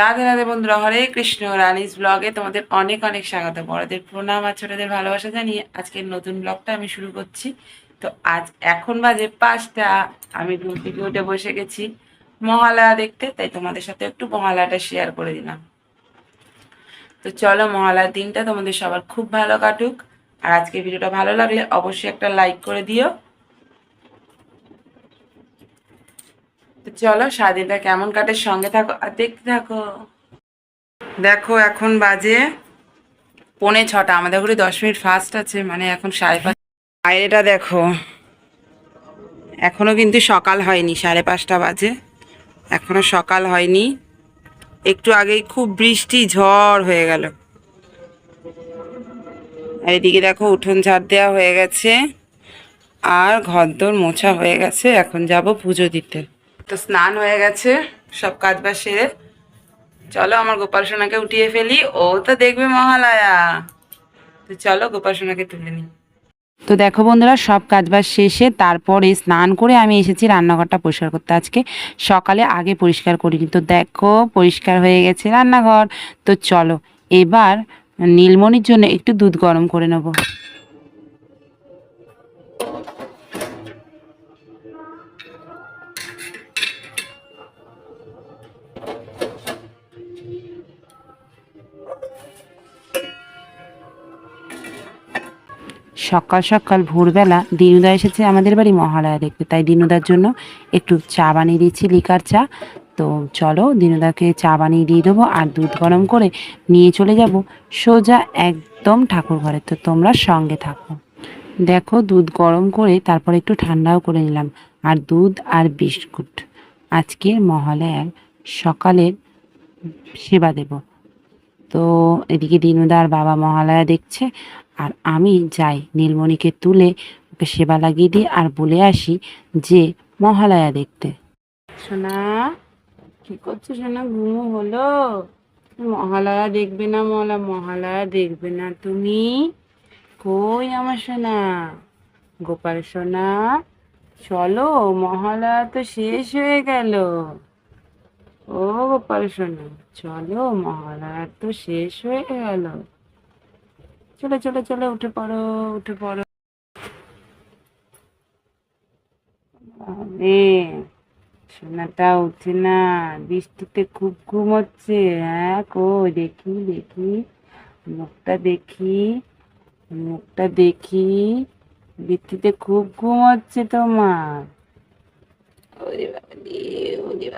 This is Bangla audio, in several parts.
রাধে রাধে বন্ধুরা, হরে কৃষ্ণ, রানিস ব্লগে তোমাদের অনেক অনেক স্বাগত। বড়দের প্রণাম আর ছোটদের ভালোবাসা জানিয়ে আজকের নতুন ব্লগটা আমি শুরু করছি। তো আজ এখন বাজে পাঁচটা, আমি ঘুম থেকে উঠে বসে গেছি মহালয়া দেখতে, তাই তোমাদের সাথে একটু মহালয়াটা শেয়ার করে দিলাম। তো চলো মহালয়ার দিনটা তোমাদের সবার খুব ভালো কাটুক। আর আজকে ভিডিওটা ভালো লাগলে অবশ্যই একটা লাইক করে দিও। চলো সারাদিনটা কেমন কাটে সঙ্গে থাকো আর দেখতে থাকো। দেখো এখন বাজে পৌনে ছটা, আমাদের ঘরে দশ মিনিট ফাস্ট আছে মানে এখন সাড়ে পাঁচ বাইরেটা দেখো। এখনও কিন্তু সকাল হয়নি, সাড়ে পাঁচটা বাজে। এখনও সকাল হয়নি। একটু আগেই খুব বৃষ্টি, ঝড় হয়ে গেল। আর এদিকে দেখো উঠোন ঝাড় দেওয়া হয়ে গেছে। আর ঘরদোর মোছা হয়ে গেছে, এখন যাব পুজো দিতে। তো স্নান হয়ে গেছে, সব কাজ বাজ সেরে। চলো আমার গোপাল সোনাকে উঠিয়ে ফেলি, ও তো দেখবে মহালয়া। তো চলো গোপাল সোনাকে তুলে নিই। তো দেখো বন্ধুরা, সব কাজ কাজবাজ শেষে তারপরে স্নান করে আমি এসেছি রান্নাঘরটা পরিষ্কার করতে। আজকে সকালে আগে পরিষ্কার করিনি। তো দেখো, পরিষ্কার হয়ে গেছে রান্নাঘর। তো চলো, এবার নীলমণির জন্য একটু দুধ গরম করে নেব। সকাল সকাল ভোরবেলা দিনুদা এসেছে আমাদের বাড়ি মহালয়া দেখতে। তাই দিনুদার জন্য একটু চা বানিয়ে দিচ্ছি লিকার চা। তো চলো দিনুদাকে চা বানিয়ে দিয়ে দেবো আর দুধ গরম করে নিয়ে চলে যাব সোজা একদম ঠাকুর ঘরে। তো তোমরা সঙ্গে থাকো। দেখো দুধ গরম করে তারপর একটু ঠান্ডাও করে নিলাম। আর দুধ আর বিস্কুট। আজকের মহালয়ার সকালের সেবা দেব। তো এদিকে দিনুদার বাবা মহালয়া দেখছে। আর আমি যাই নীলমণিকে তুলে ওকে সেবা লাগিয়ে দিই আর বলে আসি যে, মহালয়া দেখতে। সোনা, কি করছ সোনা? ঘুমো হলো? মহালয়া দেখবে না মহালয়া? মহালয়া দেখবে না তুমি? কই আমার সোনা? গোপাল সোনা, চলো, মহালয়া তো শেষ হয়ে গেল। ও গোপাল সোনা, চলো, মহালয়া তো শেষ হয়ে গেল। চলে চলে চলে, উঠে পড়ো উঠে পড়ো। আরে, সোনাটা উঠে না, বৃষ্টিতে খুব ঘুম হচ্ছে। হ্যাঁ কই, দেখি দেখি, মুখটা দেখি মুখটা দেখি, বৃষ্টিতে খুব ঘুম হচ্ছে তোমার। ওরে বাবা রে, ওরে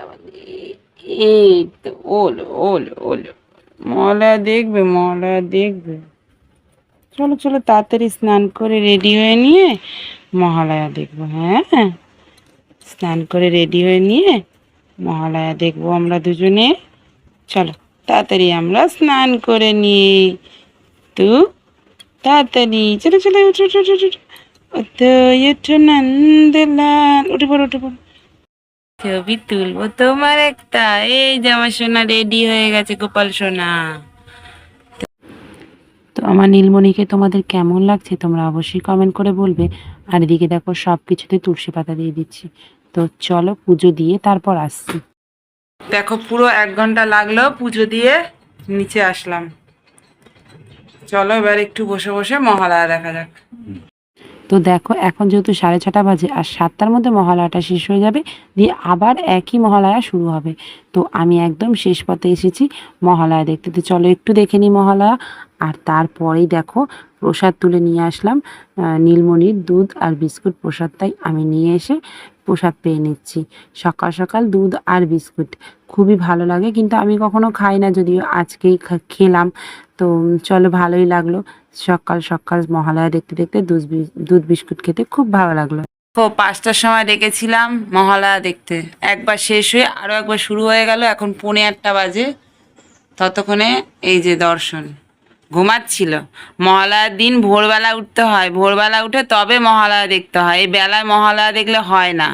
এই তো, ওলো ওলো ওলো মলয়া দেখবে মলয়া দেখবে। চলো চলো তাড়াতাড়ি স্নান করে রেডি হয়ে নিয়ে মহালয়া দেখব হ্যাঁ? স্নান করে রেডি হয়ে নিয়ে মহালয়া দেখব আমরা দুজনে। চলো, তাড়াতাড়ি আমরা স্নান করে নিই। তু, তাড়াতাড়ি, চলো চলো, উঠো উঠো উঠো উঠো। উঠো, নন্দলাল। উঠে পড়ো উঠে পড়ো। ছবি তুলবো তোমার একটা। এই জামা সোনা রেডি হয়ে গেছে, গোপাল সোনা। তো আমার নীলমণিকে তোমাদের কেমন লাগছে তোমরা অবশ্যই কমেন্ট করে বলবে। আর এদিকে দেখো সব কিছুতে তুলসী পাতা দিয়ে দিচ্ছি। তো চলো পুজো দিয়ে তারপর আসছি। দেখো পুরো এক ঘণ্টা লাগল পুজো দিয়ে নিচে আসলাম। চলো এবার একটু বসে বসে মহালয়া দেখা যাক। তো দেখো এখন যেহেতু সাড়ে ছটা বাজে আর সাতটার মধ্যে মহালয়াটা শেষ হয়ে যাবে দিয়ে আবার একই মহালয়া শুরু হবে। তো আমি একদম শেষ পথে এসেছি মহালয়া দেখতে। তো চলো একটু দেখে নিই মহালয়া। আর তারপরেই দেখো প্রসাদ তুলে নিয়ে আসলাম। নীলমণির দুধ আর বিস্কুট প্রসাদটাই আমি নিয়ে এসে প্রসাদ পেয়ে নিচ্ছি। সকাল সকাল দুধ আর বিস্কুট খুবই ভালো লাগে, কিন্তু আমি কখনো খাই না, যদিও আজকেই খেলাম। তো চলো ভালোই লাগল। সকাল সকাল মহালয়া দেখতে দেখতে দুধ দুধ বিস্কুট খেতে খুব ভালো লাগল। ও পাঁচটার সময় ডেকেছিলাম মহালয়া দেখতে। একবার শেষ হয়ে আরও একবার শুরু হয়ে গেল, এখন পৌনে আটটা বাজে। ততক্ষণে এই যে দর্শন। ঘুমাচ্ছিল। মহালয়ার দিন ভোরবেলা উঠতে হয়। ভোরবেলা উঠে তবে মহালয়া দেখতে হয়। এই বেলায় মহালয়া দেখলে হয় না।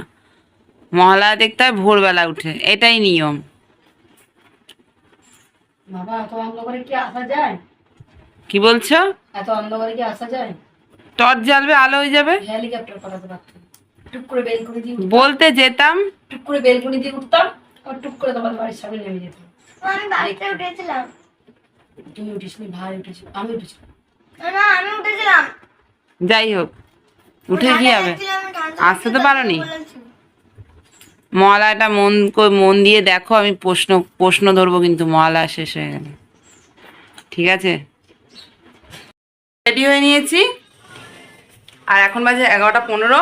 মহালয়া দেখতে হয় ভোরবেলা উঠে। এটাই নিয়ম। বাবা কি আসা যায়? কি বলছো? এত অন্ধকারে কি আসা যায়? টর্চ জ্বালবে আলো হয়ে যাবে? হেলিকপ্টার পাঠাতে পারতাম। টুক করে বেলকুনি দিয়ে বলতে যেতাম। টুক করে বেলকুনি দিয়ে উঠতাম। আর টুক করে তোমাদের বাড়ির সামনে নেমে যেতাম। আমি বাড়িতে উঠেছিলাম। তুমি উঠিসনি ভাই উঠেছিল আমি উঠেছিলাম। না আমি উঠেছিলাম। যাই হোক উঠে কি হবে? আসতে তো পারোনি? মহালয়াটা মন মন দিয়ে দেখো আমি প্রশ্ন প্রশ্ন ধরবো কিন্তু মহালয়া শেষ হয়ে গেলে। ঠিক আছে? রেডি হয়ে নিয়েছি। আর এখন বাজে এগারোটা পনেরো।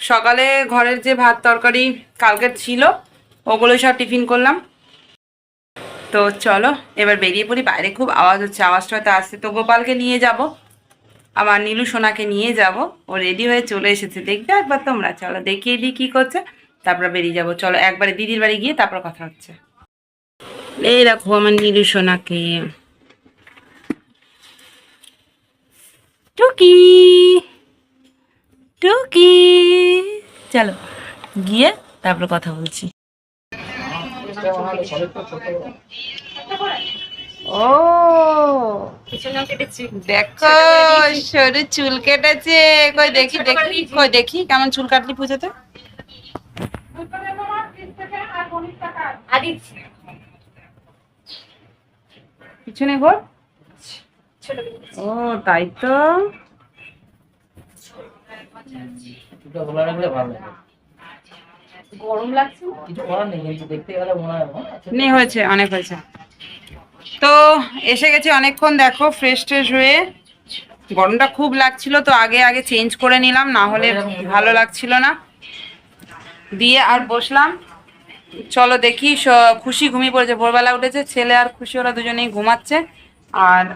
সকালে ঘরের যে ভাত তরকারি কালকের ছিল ওগুলো সব টিফিন করলাম। তো চলো, এবার বেরিয়ে পড়ি। বাইরে খুব আওয়াজ হচ্ছে, আওয়াজটা হয়তো আসছে। তো গোপালকে নিয়ে যাব। আমার নীলু সোনাকে নিয়ে যাব। ও রেডি হয়ে চলে এসেছে। দেখবে একবার তোমরা? চলো, দেখিয়ে দিই কী করছে। তারপরে বেরিয়ে যাব। চলো, একবারে দিদির বাড়ি গিয়ে তারপর কথা হচ্ছে। এই দেখো আমার নীলু সোনাকে। টুকি টুকি। চলো, গিয়ে তারপর কথা বলছি। ও। দেখো সরু চুল কেটেছে। কই দেখি দেখি কই দেখি কেমন চুল কাটলি পুজোতে? পিছনে ঘোর। ও তাই তো। ভালো গরম লাগছে? কিছু করার নেই কিন্তু দেখতে গেলে মনে হয়। আচ্ছা, নেই হয়েছে অনেক হয়েছে। তো এসে গেছি অনেকক্ষণ দেখো ফ্রেশ ট্রেশ হয়ে। গরমটা খুব লাগছিল তো আগে আগে চেঞ্জ করে নিলাম না হলে ভালো লাগছিল না। দিয়ে আর বসলাম। চলো দেখি স- খুশি ঘুমিয়ে পড়েছে। ভোরবেলা উঠেছে ছেলে আর খুশি ওরা দুজনেই ঘুমাচ্ছে। আর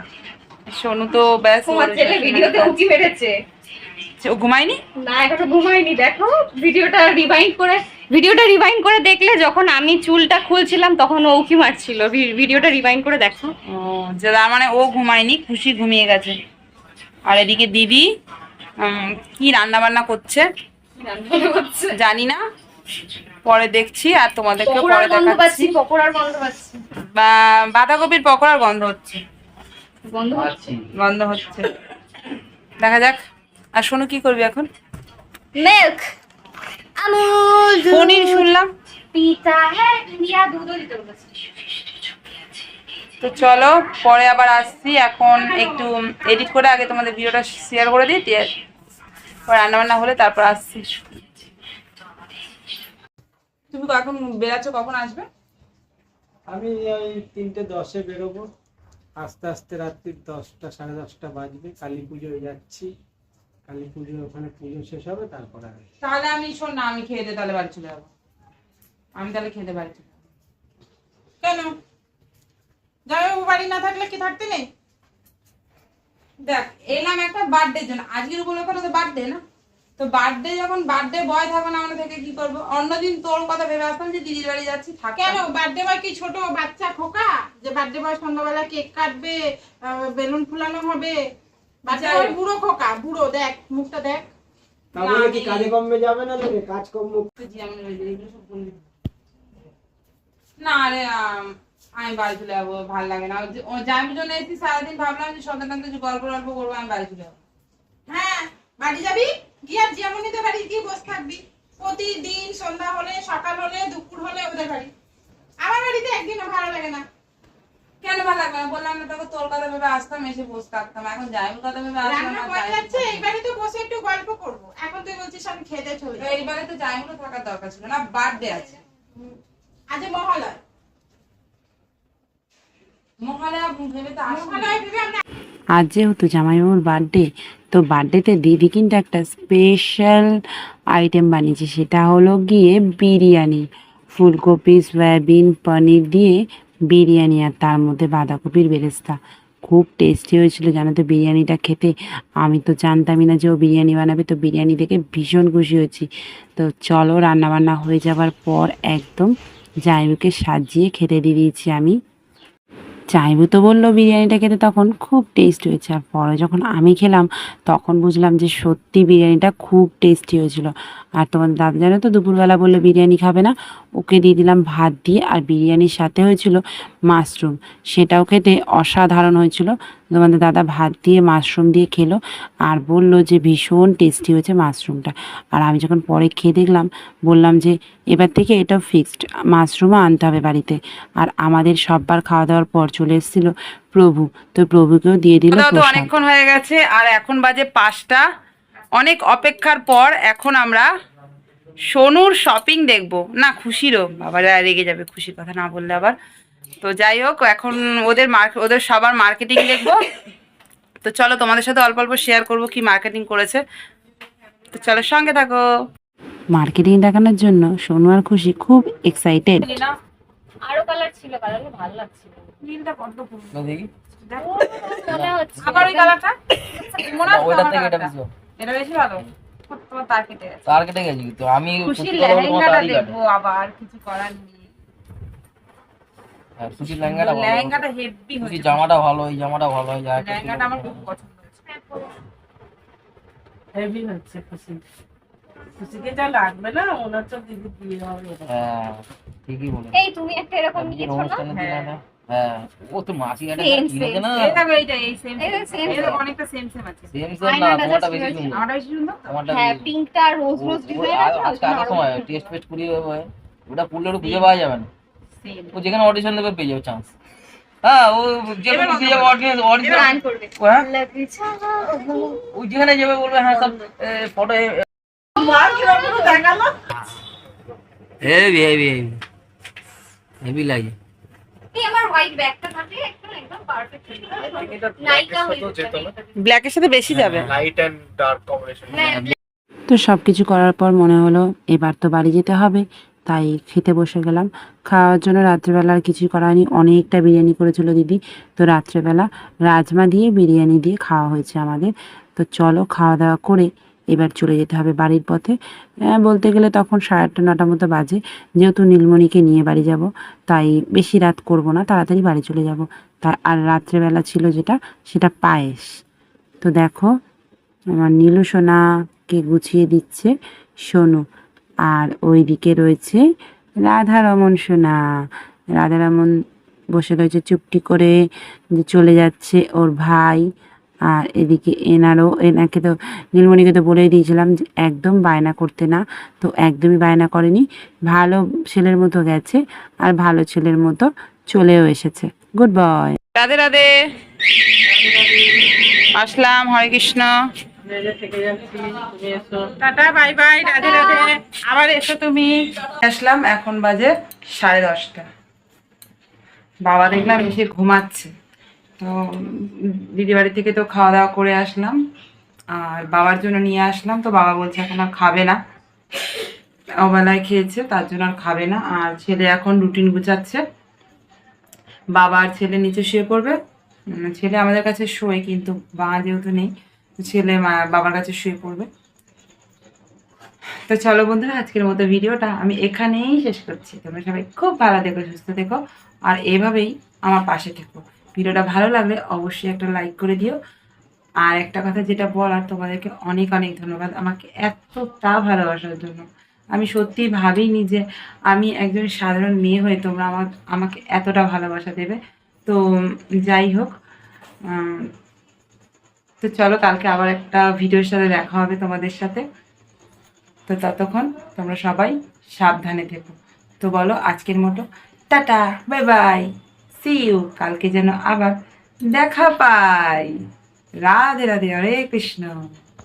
সোনু তো ব্যাস ছেলে ভিডিওতে উঁকি মেরেছে। ও ঘুমায়নি? না এখনও ঘুমায়নি দেখো ভিডিওটা রিভাইন্ড করে ভিডিওটা রিভাইন্ড করে দেখলে যখন আমি চুলটা খুলছিলাম তখন ও উঁকি মারছিল। ভি- ভিডিওটা রিভাইন্ড করে দেখো। ও যে তার মানে ও ঘুমায়নি খুশি ঘুমিয়ে গেছে। আর এদিকে দিদি কি রান্না বান্না করছে? জানি না। পরে দেখছি আর তোমাদেরকে পরে দেখাচ্ছি। পকোড়ার গন্ধ পাচ্ছি। বা- বাঁধাকপির পকোড়ার গন্ধ হচ্ছে। গন্ধ আচ্ছা গন্ধ হচ্ছে। দেখা যাক। আর শোনো কি করবি এখন? মিল্ক আমুল পনির শুনলাম। পিতা হ্যাঁ ইন্ডিয়া দুধও দিতে বলেছে। তো চলো পরে আবার আসছি। এখন একটু এডিট করে আগে তোমাদের ভিডিওটা শেয়ার করে দিই দিয়ে পরে রান্না বান্না হলে তারপর আসছি। তুমি এখন বেরাচ্ছ কখন আসবে? আমি ওই তিনটে দশে বেরোবো। আস্তে আস্তে রাত্রি দশটা সাড়ে দশটা বাজবে। কালী পুজোয় যাচ্ছি। কালী পুজো ওখানে পুজো শেষ হবে তারপরে তাহলে আমি শোন না আমি খেয়ে দিয়ে তাহলে বাড়ি চলে যাব। আমি তাহলে খেতে বাড়ি চলে যাব। কেন? জামাইবাবু বাড়ি না থাকলে কি থাকতে নেই? দেখ এলাম একটা বার্থডের জন্য। আজকের উপলক্ষে তো বার্থডে না? তো বার্থডে যখন বার্থডে বয় থাকবে না আমরা থেকে কি করব? অন্যদিন তোর কথা ভেবে আসতাম যে দিদির বাড়ি যাচ্ছি থাকে কেন? বার্থডে বয় কি ছোট? বাচ্চা খোকা? যে বার্থডে বয় সন্ধ্যাবেলা কেক কাটবে বেলুন ফুলানো হবে বাচ্চা যাই বুড়ো খোকা বুড়ো দেখ মুখটা দেখ। তা কি কাজে কমবে যাবে না লোকে কাজ কম জি, আমি ওই যে এগুলো সব বলে দিই। না রে আমি বাড়ি চলে যাব ভালো লাগে না। ও যার জন্য এসেছি সারাদিন ভাবলাম যে সন্তান কিছু গল্প গল্প করব আমি বাড়ি চলে যাব। হ্যাঁ বাড়ি যাবি? গিয়ে বাড়ি গিয়ে বসে থাকবি। প্রতিদিন সন্ধ্যা হলে সকাল হলে দুপুর হলে ওদের বাড়ি। আমার বাড়িতে একদিনও ভালো লাগে না। কেন ভালো লাগবে না? বললাম না তোকে তোর কথা ভেবে আসতাম এসে বসে থাকতাম। এখন যাইবো কথা ভেবে আসলাম রান্না না, যাচ্ছে এইবারে তো বসে একটু গল্প করব। এখন তুই বলছিস আমি খেতে চলে যাব। এইবারে তো যাইবো দরকার ছিল না বার্থডে আছে। আজ মহালয়। মহালয়া ভেবে তো আসব মহালয় ভেবে আমরা আজ যেহেতু জামাইবাবুর বার্থডে তো বার্থডেতে দিদি কিন্তু একটা স্পেশাল আইটেম বানিয়েছে সেটা হলো গিয়ে বিরিয়ানি। ফুলকপি সয়াবিন পনির দিয়ে বিরিয়ানি আর তার মধ্যে বাঁধাকপির বেরেস্তা। খুব টেস্টি হয়েছিল, জানো তো বিরিয়ানিটা খেতে। আমি তো জানতামই না যে ও বিরিয়ানি বানাবে, তো বিরিয়ানি দেখে ভীষণ খুশি হয়েছি। তো চলো রান্নাবান্না হয়ে যাওয়ার পর একদম জাইবুকে সাজিয়ে খেতে দিয়ে দিয়েছি আমি। চাইবু তো বলল বিরিয়ানিটা খেতে, তখন খুব টেস্ট হয়েছে। আর পরে যখন আমি খেলাম, তখন বুঝলাম যে সত্যি বিরিয়ানিটা খুব টেস্টি হয়েছিল। আর তোমাদের দাদা জানো তো, দুপুরবেলা বলল বিরিয়ানি খাবে না। ওকে দিয়ে দিলাম ভাত দিয়ে, আর বিরিয়ানির সাথে হয়েছিল মাশরুম। সেটাও খেতে অসাধারণ হয়েছিল। তোমাদের দাদা ভাত দিয়ে মাশরুম দিয়ে খেলো আর বলল যে ভীষণ টেস্টি হয়েছে মাশরুমটা। আর আমি যখন পরে খেয়ে দেখলাম বললাম যে এবার থেকে এটাও ফিক্সড মাশরুমও আনতে হবে বাড়িতে। আর আমাদের সববার খাওয়া দাওয়ার পর চলে এসেছিল প্রভু। তো প্রভুকেও দিয়ে দিল তো অনেকক্ষণ হয়ে গেছে আর এখন বাজে পাঁচটা। অনেক অপেক্ষার পর এখন আমরা সোনুর শপিং দেখব। না খুশিরও। বাবা রেগে যাবে খুশির কথা না বললে আবার। তো যাই হোক এখন ওদের ওদের সবার মার্কেটিং দেখব। তো চলো তোমাদের সাথে অল্প অল্প শেয়ার করব কি মার্কেটিং করেছে। তো চলো সঙ্গে থাকো। মার্কেটিং দেখানোর জন্য সোনু আর খুশি খুব এক্সাইটেড আরও কালার ছিল কালারগুলো ভালো লাগছিল। তো দেখি। মনে হচ্ছে আবার ওই কালারটা মনে হয় ওইটার থেকে এটা বেশি এটা বেশি ভালো। তার কেটে গেছে। তার কেটে গেছি তো আমি আমার লেহেঙ্গাটা দেখব আবার কিছু করার নেই। হ্যাঁ, খুশির লেহেঙ্গাটা ভালো লেহেঙ্গাটা হেভি হয়েছে। জামাটা ভালো এই জামাটা ভালো লেহেঙ্গাটা আমার খুব পছন্দ হয়েছে। হেভি হচ্ছে খুশি খুশিকে যা লাগবে না মনে হচ্ছে দিদি দিয়ে হবে। হ্যাঁ ঠিকই বলে এই তুমি একটা এরকম নিয়েছো না? হ্যাঁ ও তো মাসি একটা কিনেছে না? এই এইটা এই সেম এই same, অনেকটা সেম সেম আছে। সেম সেম না তোমারটা বেশি সুন্দর। আমারটা বেশি সুন্দর হ্যাঁ পিঙ্কটা রোজ রোজ ও- ও- ডিজাইন আ- আজকে সময় টেস্ট ফেস্ট করিয়ে হবে ওটা ওটা খুঁজে পাওয়া যাবে না। ও যেখানে অডিশন দেবে পেয়ে যাবে চান্স হ্যাঁ ও যেখানে যাবে অডিশন অডিশন হ্যাঁ? ও যেখানে যাবে বলবে হ্যাঁ সব photo heavy heavy heavy heavy লাগে। হয়ে ব্ল্যাকের সাথে বেশি যাবে। তো সব কিছু করার পর মনে হলো এবার তো বাড়ি যেতে হবে। তাই খেতে বসে গেলাম। খাওয়ার জন্য রাত্রেবেলা আর কিছু করা হয়নি। অনেকটা বিরিয়ানি করেছিল দিদি। তো রাত্রেবেলা রাজমা দিয়ে বিরিয়ানি দিয়ে খাওয়া হয়েছে আমাদের। তো চলো খাওয়া দাওয়া করে এবার চলে যেতে হবে বাড়ির পথে। আহ, বলতে গেলে তখন সাড়ে আটটা নটার মতো বাজে। যেহেতু নীলমণিকে নিয়ে বাড়ি যাব তাই বেশি রাত করব না তাড়াতাড়ি বাড়ি চলে যাব। তা আর রাত্রেবেলা ছিল যেটা সেটা পায়েস। তো দেখো আমার নীলু সোনাকে গুছিয়ে দিচ্ছে সোনু। আর ওইদিকে রয়েছে রাধারমন সোনা। রাধারমন বসে রয়েছে চুপটি করে যে চলে যাচ্ছে ওর ভাই। আর এদিকে এনারও, এনাকে তো নীলমণিকে তো বলেই দিয়েছিলাম যে একদম বায়না করতে না। তো একদমই বায়না করেনি। ভালো ছেলের মতো গেছে আর ভালো ছেলের মতো চলেও এসেছে। Good boy. রাধে রাধে। আসলাম, হরে কৃষ্ণ। আসলাম, এখন বাজে সাড়ে দশটা। বাবা দেখলাম এসে ঘুমাচ্ছে। তো দিদি বাড়ি থেকে তো খাওয়া দাওয়া করে আসলাম। আর বাবার জন্য নিয়ে আসলাম, তো বাবা বলছে এখন আর খাবে না। অবেলায় খেয়েছে, তার জন্য আর খাবে না। আর ছেলে এখন রুটিন গুছাচ্ছে। বাবা আর ছেলে নিচে শুয়ে পড়বে। ছেলে আমাদের কাছে শোয়, কিন্তু মা যেহেতু নেই ছেলে মা বাবার কাছে শুয়ে পড়বে। তো চলো বন্ধুরা, আজকের মতো ভিডিওটা আমি এখানেই শেষ করছি। তোমরা সবাই খুব ভালো দেখো সুস্থ দেখো আর এভাবেই আমার পাশে থেকো। ভিডিওটা ভালো লাগলে অবশ্যই একটা লাইক করে দিও। আর একটা কথা যেটা বলার, তোমাদেরকে অনেক অনেক ধন্যবাদ। আমাকে এতটা ভালোবাসার জন্য। আমি সত্যিই ভাবিনি যে আমি একজন সাধারণ মেয়ে হয়ে তোমরা আমার, আমাকে এতটা ভালোবাসা দেবে। তো যাই হোক তো চলো কালকে আবার একটা ভিডিওর সাথে দেখা হবে তোমাদের সাথে। তো ততক্ষণ তোমরা সবাই সাবধানে থেকো। তো বলো আজকের মতো। Tata bye bye see you কালকে যেন আবার দেখা পাই। রাধে রাধে, হরে কৃষ্ণ।